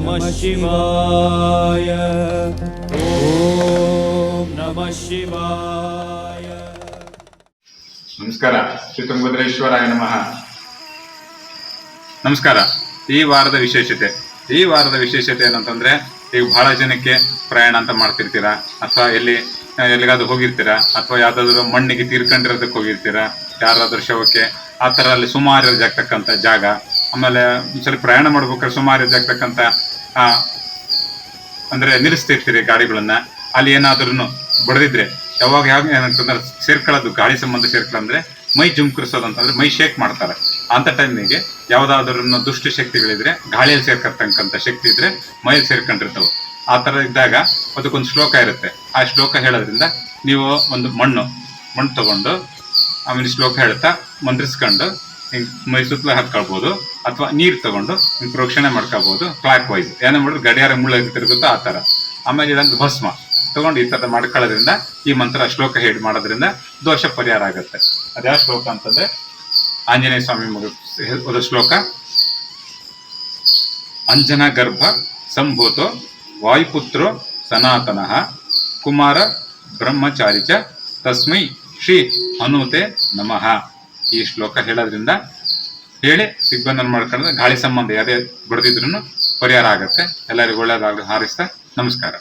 नमः शिवाय ॐ नमः शिवाय ನಮಸ್ಕಾರ ಶ್ರೀ ತುಂಗಭದ್ರೇಶ್ವರಾಯ ನಮಃ ನಮಸ್ಕಾರ ಈ ವಾರದ ವಿಶೇಷತೆ ಈ ವಾರದ ವಿಶೇಷತೆ ಏನಂತಂದ್ರೆ ಈಗ ಬಹಳ ಜನಕ್ಕೆ ಪ್ರಯಾಣ ಅಂತ ಮಾಡ್ತಿರ್ತೀರಾ? ಅಥವಾ ಎಲ್ಲಿ ಎಲ್ಲಿಗಾದ್ರೂ ಹೋಗಿರ್ತೀರಾ? ಅಥವಾ ಯಾವ್ದಾದ್ರು ಮಣ್ಣಿಗೆ ತೀರ್ಕೊಂಡಿರೋದಕ್ಕೆ ಹೋಗಿರ್ತೀರಾ? ಯಾರಾದ್ರೂ ಶವಕ್ಕೆ, ಆ ಥರ ಅಲ್ಲಿ ಸುಮಾರು ಜಾಗ್ತಕ್ಕಂಥ ಜಾಗ. ಆಮೇಲೆ ಸರಿ ಪ್ರಯಾಣ ಮಾಡ್ಬೇಕಾದ್ರೆ ಸುಮಾರು ಜಾಗ್ತಕ್ಕಂಥ, ಆ, ಅಂದ್ರೆ ನಿಲ್ಲಿಸ್ತಿರ್ತೀರಿ ಗಾಡಿಗಳನ್ನ. ಅಲ್ಲಿ ಏನಾದ್ರೂ ಬಡದಿದ್ರೆ ಯಾವಾಗ ಯಾವ ಏನಂತಂದ್ರೆ ಸೇರ್ಕೊಳ್ಳೋದು ಗಾಳಿ ಸಂಬಂಧ ಸೇರ್ಕೊಳ್ಳಂದ್ರೆ ಮೈ ಜುಮ್ಕರಿಸೋದು ಅಂತಂದ್ರೆ ಮೈ ಶೇಕ್ ಮಾಡ್ತಾರೆ. ಅಂತ ಟೈಮಿಗೆ ಯಾವ್ದಾದ್ರು ದುಷ್ಟ ಶಕ್ತಿಗಳಿದ್ರೆ, ಗಾಳಿಯಲ್ಲಿ ಸೇರ್ಕರ್ತಕ್ಕಂಥ ಶಕ್ತಿ ಇದ್ರೆ ಮೈಲಿ ಸೇರ್ಕೊಂಡಿರ್ತವೆ. ಆ ಥರ ಇದ್ದಾಗ ಅದಕ್ಕೊಂದು ಶ್ಲೋಕ ಇರುತ್ತೆ. ಆ ಶ್ಲೋಕ ಹೇಳೋದ್ರಿಂದ ನೀವು ಒಂದು ಮಣ್ಣು ಮಣ್ಣು ತಗೊಂಡು ಆಮೇಲೆ ಶ್ಲೋಕ ಹೇಳ್ತಾ ಮಂತ್ರಿಸ್ಕೊಂಡು ಹಿಂಗ್ ಮೈ ಸುತ್ತಲೂ ಹಾಕ್ಕೊಳ್ಬೋದು ಅಥವಾ ನೀರು ತಗೊಂಡು ಪ್ರೋಕ್ಷಣೆ ಮಾಡ್ಕೋಬಹುದು ಕ್ಲಾಕ್ ವೈಸ್ ಏನೋ ಮಾಡಿದ್ರೆ ಗಡಿಯಾರ ಮುಳ್ಳಾಗಿ ತಿರುಗುತ್ತೋ ಆ ಥರ. ಆಮೇಲೆ ಇದೊಂದು ಭಸ್ಮ. ತಗೊಂಡು ಈ ಥರ ಮಾಡ್ಕೊಳ್ಳೋದ್ರಿಂದ ಈ ಮಂತ್ರ ಶ್ಲೋಕ ಹೇಳಿ ಮಾಡೋದ್ರಿಂದ ದೋಷ ಪರಿಹಾರ ಆಗುತ್ತೆ. ಅದ್ಯಾವ ಶ್ಲೋಕ ಅಂತಂದ್ರೆ ಆಂಜನೇಯ ಸ್ವಾಮಿ ಮಗ ಶ್ಲೋಕ, ಅಂಜನ ಗರ್ಭ ಸಂಭೂತೋ ವಾಯುಪುತ್ರೋ ಸನಾತನಃ ಕುಮಾರ ಬ್ರಹ್ಮಚಾರಿ ತಸ್ಮೈ ಶ್ರೀ ಹನುತೆ ನಮಃ. ಈ ಶ್ಲೋಕ ಹೇಳೋದ್ರಿಂದ ಹೇಳಿ ಸಿಗ್ಬಂಧನ ಮಾಡ್ಕೊಂಡ್ರೆ ಗಾಳಿ ಸಂಬಂಧ ಯಾವುದೇ ಬಡ್ದಿದ್ರು ಪರಿಹಾರ ಆಗುತ್ತೆ. ಎಲ್ಲರಿಗೂ ಒಳ್ಳೇದಾಗ ಹಾರಿಸ್ತಾ ನಮಸ್ಕಾರ.